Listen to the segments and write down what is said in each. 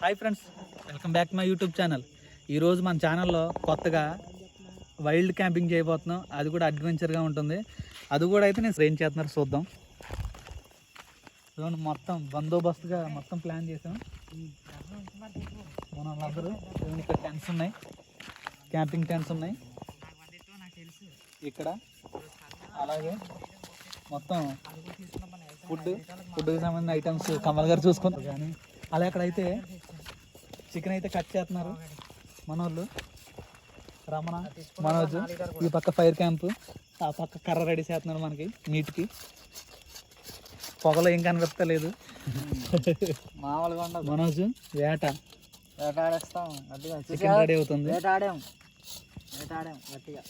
Hi friends welcome back my YouTube channel ఈరోజు మన ఛానల్లో కొత్తగా వైల్డ్ క్యాంపింగ్ చేయబోతున్నాం. అది కూడా అడ్వెంచర్గా ఉంటుంది. అది కూడా అయితే నేను ఏం చేస్తున్నారు చూద్దాం. చూడండి మొత్తం బందోబస్తుగా మొత్తం ప్లాన్ చేసాం. మన వాళ్ళందరూ ఇక్కడ టెంట్స్ ఉన్నాయి. క్యాంపింగ్ టెంట్స్ ఉన్నాయి. ఇక్కడ అలాగే మొత్తం ఫుడ్ ఫుడ్కి సంబంధించిన ఐటమ్స్ కమల్ గారు చూసుకుంటారు. కానీ అలా అక్కడైతే చికెన్ అయితే కట్ చేస్తున్నారు. మనోళ్ళు. రమణ మనోజ్ ఈ పక్క ఫైర్ క్యాంప్ ఆ పక్క కర్ర రెడీ చేస్తున్నారు మనకి మీట్కి పొగలో ఏం కనిపెట్టలేదు మామూలుగా ఉండదు. మనోజ్ వేట. వేటాడేస్తాం. గట్టిగా చికెన్ రెడీ అవుతుంది. వేటాడాం. వేటాడాం గట్టిగా.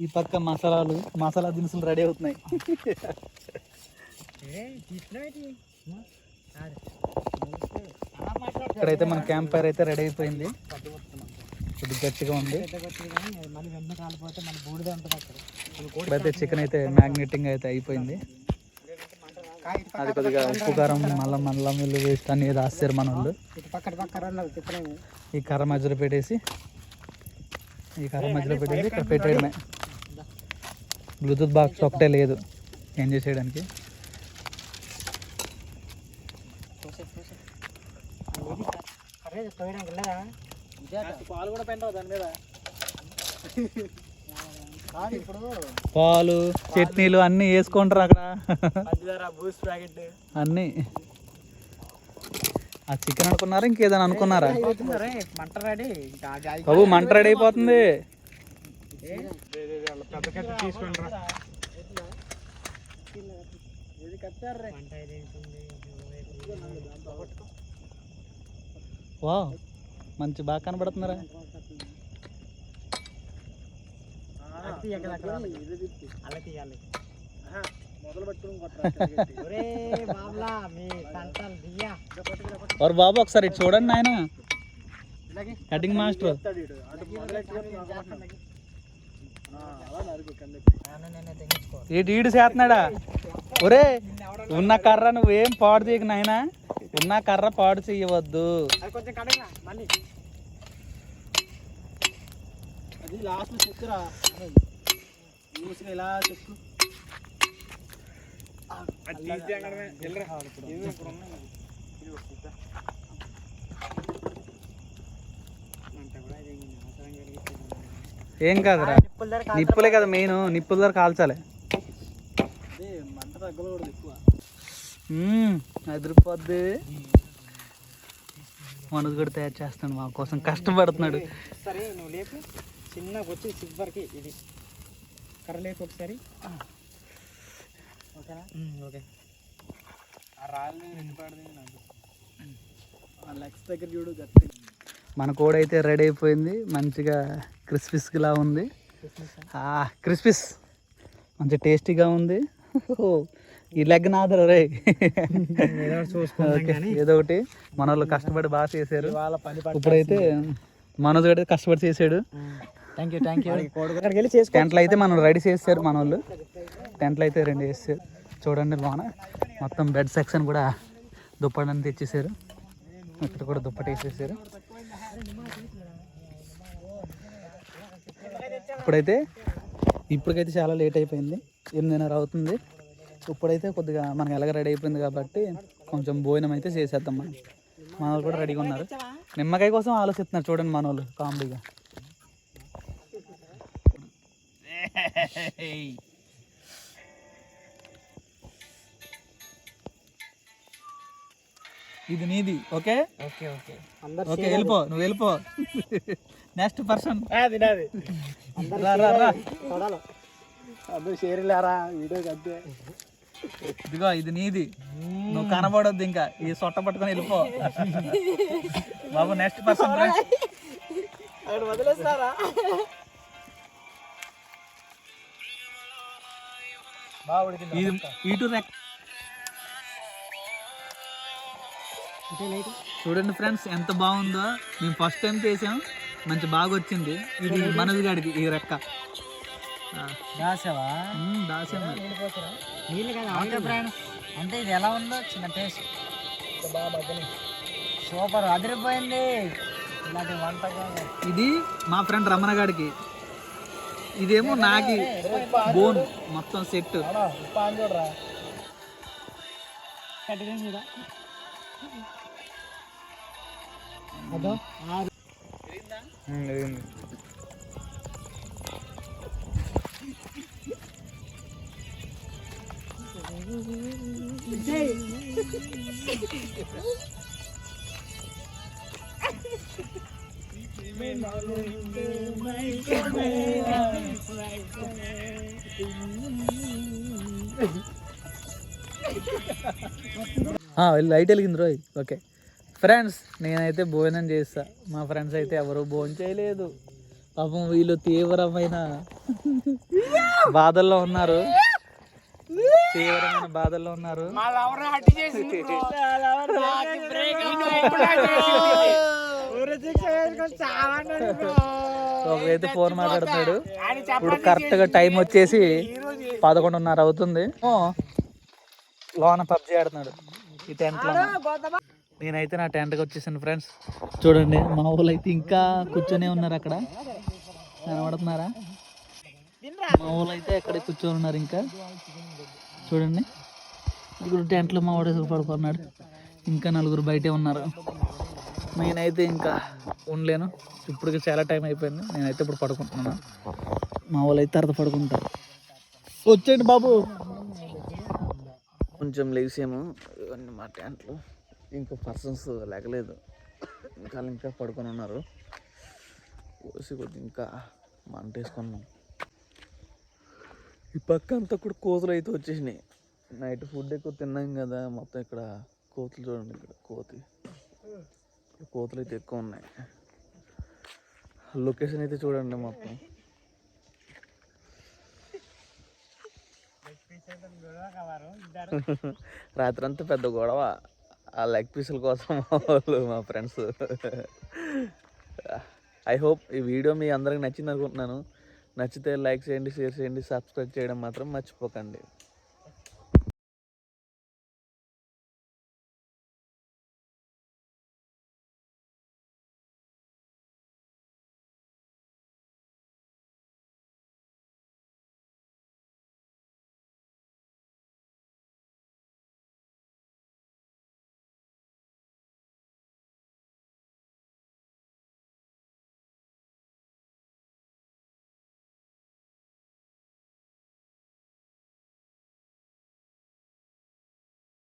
ఈ పక్క మసాలాలు మసాలా దినుసులు రెడీ అవుతున్నాయి. ఇక్కడైతే మన క్యాంప్ ఫైర్ అయితే రెడీ అయిపోయింది. కొద్ది గట్టిగా ఉంది. అయితే ఇప్పుడైతే చికెన్ అయితే మ్యాగ్నెటింగ్ అయితే అయిపోయింది. అది కొద్దిగా ఉప్పు కారం మళ్ళీ మళ్ళీ వీళ్ళు వేస్ట్ అని రాస్తారు మన వాళ్ళు ఈ కర్ర మధ్యలో పెట్టేసి ఈ కర్ర మధ్యలో పెట్టేసి ఇక్కడ పెట్టేయడమే. బ్లూటూత్ బాక్స్ ఒకటే లేదు ఏం చేసేయడానికి. అరే తోయడానికి వెళ్ళదా పాలు కూడా పెంటావు దాని మీద పాలు చట్నీలు అన్నీ వేసుకుంటారు అక్కడ. బూస్ట్ ప్యాకెట్ అన్నీ. ఆ చికెన్ అనుకున్నారా? ఇంకేదైనా అనుకున్నారా? మంట రెడీ బాబు మంట రెడీ అయిపోతుంది. పెద్ద కత్తి తీసుకోండి ఇది కట్టారు మంట వా మంచి బాగా కనబడుతున్నారా? బాబు ఒకసారి చూడండి నాయన. కటింగ్ మాస్టర్ ఈడు ఈడు చేస్తున్నాడా? ఒరే ఉన్న కర్ర నువ్వేం పాడు చేయకు నాయనా. ఉన్న కర్ర పాడు చేయవద్దు అది కొంచెం కడగరా మళ్ళీ. అది లాస్ట్ చెక్కురా ఊసుగా ఇలా చెక్కు ఏం కాదురా. నిప్పులే కదా మెయిన్ నిప్పుల దగ్గర కాల్చాలి. మంట తగ్గకూడదు ఎక్కువ. అదిరిపోద్ది మనసు కూడా తయారు చేస్తాడు మా కోసం. కష్టపడుతున్నాడు. సరే నువ్వు లేపు చిన్నగా వచ్చి చివరికి ఇది. కర్ర లేపు ఒకసారి. ఓకేనా? ఓకే. ఆ రాళ్ళు ఆ లెగ్స్ దగ్గర చూడు గట్టి. మన కోడి అయితే రెడీ అయిపోయింది. మంచిగా క్రిస్పిస్లా ఉంది. క్రిస్పిస్? మంచి టేస్టీగా ఉంది. ఈ లెగ్ నాదరు రే. ఏదో ఒకటి మన వాళ్ళు కష్టపడి బాగా చేశారు. వాళ్ళ పని ఇప్పుడైతే మనోజ్ కూడా కష్టపడి చేశాడు. థ్యాంక్ యూ థ్యాంక్ యూ టెంట్లు అయితే మనం రెడీ చేశారు మన వాళ్ళు టెంట్లు అయితే రెండు వేసారు చూడండి లోన. మొత్తం బెడ్ సెక్షన్ కూడా దుప్పటి తెచ్చేసారు. ఇక్కడ కూడా దుప్పటి వేసేసారు. ఇప్పుడైతే ఇప్పటికైతే చాలా లేట్ అయిపోయింది. ఎనిమిదిన్నర అవుతుంది. ఇప్పుడైతే కొద్దిగా మనకి ఎలాగ రెడీ అయిపోయింది కాబట్టి కొంచెం భోజనం అయితే చేసేద్దాం మనం. మన వాళ్ళు కూడా రెడీగా ఉన్నారు. నిమ్మకాయ కోసం ఆలోచిస్తున్నారు చూడండి మన వాళ్ళు కామెడీగా. ఇది నీది ఓకే? Okay okay. అందరు ఓకే వెళ్ళిపో నువ్వు వెళ్ళిపో. నెక్స్ట్ పర్సన్ అది నాది. రా రా రా. అందరూ షేర్ లేరా? వీడియో అంతే ఇదిగో ఇది నీది. నువ్వు కనబడొద్దు ఇంకా. ఈ సొట్ట పట్టుకొని వెళ్ళిపో. బాబు నెక్స్ట్ పర్సన్ వదిలేస్తారా? ఇటు చూడండి ఫ్రెండ్స్ ఎంత బాగుందో. మేము ఫస్ట్ టైం చేసాం. మంచి బాగా వచ్చింది. ఇది మనది గాడికి ఈ రెక్క. ఉమ్, దాసాం. నీళ్ళు కదా ఆంధ్ర ప్రయాణం అంటే ఇది ఎలా ఉందో చిన్న టేస్ట్ సూపర్ అదిరిపోయింది. ఇలాంటి వంటకాలు ఇది మా ఫ్రెండ్ రమణ గాడికి. ఇదేమో నాకి బోన్ మొత్తం సెట్ అదో. లైట్ వెలిగింది రోయ్. ఓకే ఫ్రెండ్స్ నేనైతే భోజనం చేస్తా. మా ఫ్రెండ్స్ అయితే ఎవరు భోజనం చేయలేదు. పాపం వీళ్ళు తీవ్రమైన బాధల్లో ఉన్నారు. తీవ్రమైన బాధల్లో ఉన్నారు. ఒకరైతే ఫోన్ మాట్లాడుతున్నాడు. ఇప్పుడు కరెక్ట్గా టైం వచ్చేసి పదకొండున్నర అవుతుంది. లోన పబ్జి ఆడుతున్నాడు. ఈ టెంట్లో నేనైతే నా టెంట్కి వచ్చేసాను ఫ్రెండ్స్ చూడండి మా ఊళ్ళు అయితే ఇంకా కూర్చొనే ఉన్నారు అక్కడ. కనబడుతున్నారా? మా ఊళ్ళు అయితే అక్కడే కూర్చొని ఉన్నారు ఇంకా. చూడండి. ఇప్పుడు టెంట్లో మా వాడు పడుకున్నాడు. ఇంకా నలుగురు బయటే ఉన్నారు. నేనైతే ఇంకా ఉండలేను. ఇప్పటికి చాలా టైం అయిపోయింది. నేనైతే ఇప్పుడు పడుకుంటున్నాను. మా వాళ్ళు అయితే తర్వాత పడుకుంటారు. వచ్చేయండి బాబు. కొంచెం లేచాము ఇవన్నీ మా టెంట్లు. ఇంకా పర్సన్స్ లేకలేదు. ఇంకా ఇంకా పడుకొని ఉన్నారు. కోసి కొద్ది ఇంకా మంట వేసుకున్నాం ఈ పక్క అంతా కూడా కోతులు అయితే వచ్చేసినాయి. నైట్ ఫుడ్ ఎక్కువ తిన్నాం కదా మొత్తం ఇక్కడ కోతులు చూడండి ఇక్కడ కోతి. కోతులు అయితే ఎక్కువ ఉన్నాయి. లొకేషన్ అయితే చూడండి మొత్తం. రాత్రి అంతా పెద్ద గొడవ. ఆ లెగ్ పీసుల కోసం మా వాళ్ళు మా ఫ్రెండ్స్. ఐ హోప్ ఈ వీడియో మీ అందరికి నచ్చింది అనుకుంటున్నాను. నచ్చితే లైక్ చేయండి షేర్ చేయండి సబ్స్క్రైబ్ చేయడం మాత్రం మర్చిపోకండి.